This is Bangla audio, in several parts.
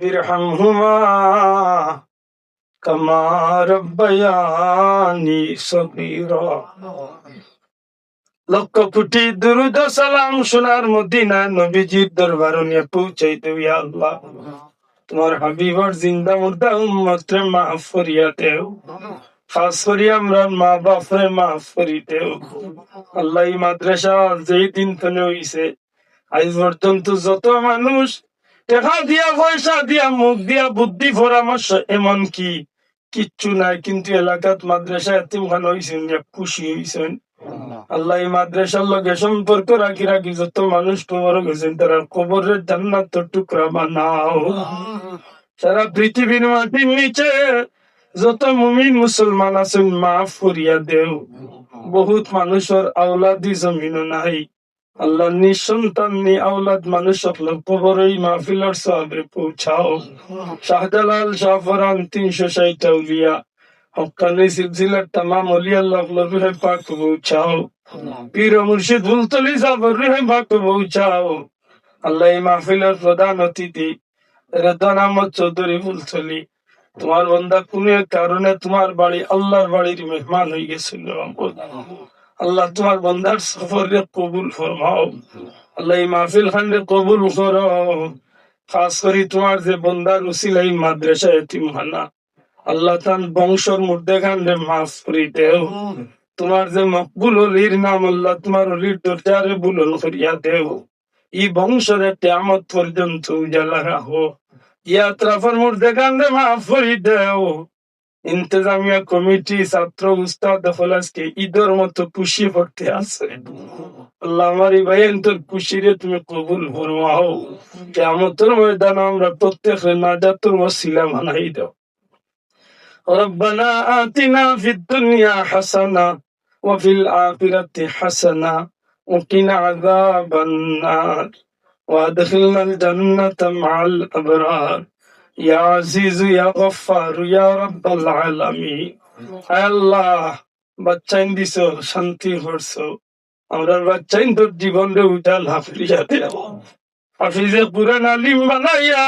বিরহামহুমা কামা রব্বায়ানি সগীরা লক্ষ কোটি দুরুদ সালাম সোনার মদিনা নবীজির পৌঁছাইতে ইয়া আল্লাহ তোমার হাবিবর জিন্দা মুর্দা মাফ করিয়া দেও আমরা মা বাপরে মাফ করি দেও আল্লাহ মাদ্রাসা যেই দিন তনে হইছে আজ পর্যন্ত যত মানুষ টাকা দিয়া পয়সা, দিয়া মুখ, দিয়া বুদ্ধি, পরামর্শ এমন কি? কিচ্ছু নাই, কিন্তু এলাকাত মাদ্রাসা এতিমখান হইছেন খুশি হইছেন। আল্লাহ মাদ্রাসার লগে সম্পর্ক রাখি রাখি, যত মানুষ তোমার গেছেন, তারা কবরের জান্নাত টুকরা বানাও। সারা পৃথিবীর মাটির নিচে যত মুমিন মুসলমান আছেন, মাফ করিয়া দেও। বহুত মানুষের আওলাদি জমিন নাই। আল্লাহ নিঃসন্তান নি আওলাদ মানুষ সকল কবরই মাহফিলার সাহাবে পৌঁছাও। শাহজালাল শাহফরান তিনশো ষাট উলিয়া হকানি সিলসিলার তামাম অলি আল্লাহ রুহে পাক পৌঁছাও। পীর মুর্শিদ বুলতলি সাবর রুহে পাক পৌঁছাও। আল্লাহ এই মাহফিলের প্রধান অতিথি রেদান আহমদ চৌধুরী ফুলতলি তোমার বন্দা কোন কারণে তোমার বাড়ি আল্লাহর বাড়ির মেহমান হয়ে গেছিল। আল্লাহ তোমার বন্দার সফরে কবুল ফরমাও। আল্লাহ এই মাহফিল খানরে কবুল করো। খাস করি তোমার যে বন্দার উসিলা এই মাদ্রাসা এতিমখানা। আল্লাহ তান বংশর মধ্যে খানরে মাফ করি দেও। তোমার যে মকবুল অলির নাম আল্লাহ তোমার অলির দরজারে বুলন করিয়া দেও। ই বংশরে তেমত পর্যন্ত উজালা রাখো। ইয়াত্রাফার মধ্যে কান্দে মাফ করি দেও। ইন্তজামিয়া কমিটি ছাত্র উস্তাদ ফলাসকে ঈদের মতো খুশি করতে আছে আল্লাহ আমার এই ভাই তোর খুশিরে তুমি কবুল ফরমাও কেমতের ময়দান আমরা প্রত্যেক নাজাতুর ওসিলা বানাই দাও ربنا آتنا في الدنيا حسنة وفي الآخرة حسنة وقنا عذاب النار وادخلنا الجنة مع الأبرار বাচ্চাইন দিছ, শান্তি হরছ আমরা বাচ্চাইন তোর জীবন রে উঠাল হাফিজা দেব। হাফিজে পুরান আলিম বানাইয়া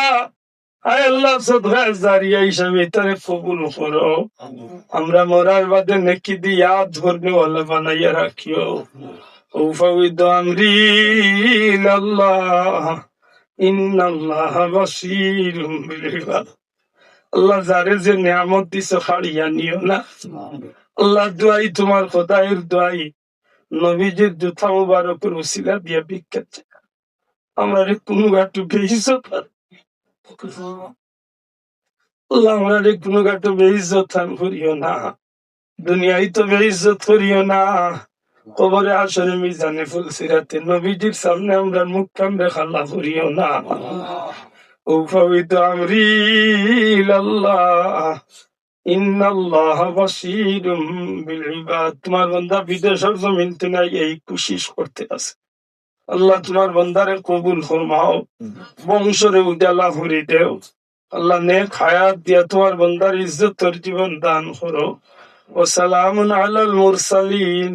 আয় আল্লাহ সদরা জারিয়া হিসাবে তারে কবুল করো। আমরা মরার বাদে নেকি দিয়া ধর্মওয়ালা বানাইয়া রাখিও। উফাউদ আমরি আল্লাহ। আল্লাহ যারে যে নিয়ামত দিছ খাড়িয়া নিও না। আল্লাহ দোয়াই তোমার খোদায়ের দোয়াই। নবীজির জুথা মুবারকের দিয়া বিখ্যাত। আমরা রে কোনো গাটু আল্লাহ আমরা রে কোনো গাটু থান করিও না। দুনিয়ায় তো বেইজত করিও না। কবরে আসরে মিজানে ফুল সিরাতে নবীজির সামনে আমরা মুখ কামড়ে খাল্লা না। আমরি আল্লাহ তোমার বন্ধা বিদেশের জমিন তুমি এই কুশিস করতে আছে। আল্লাহ তোমার বন্ধারে কবুল ফরমাও, বংশরে উজালা করে দেও। আল্লাহ নে খায়াত দিয়া তোমার বন্ধার ইজ্জত জীবন দান করো। ও সালাম আলাল মুরসালিন।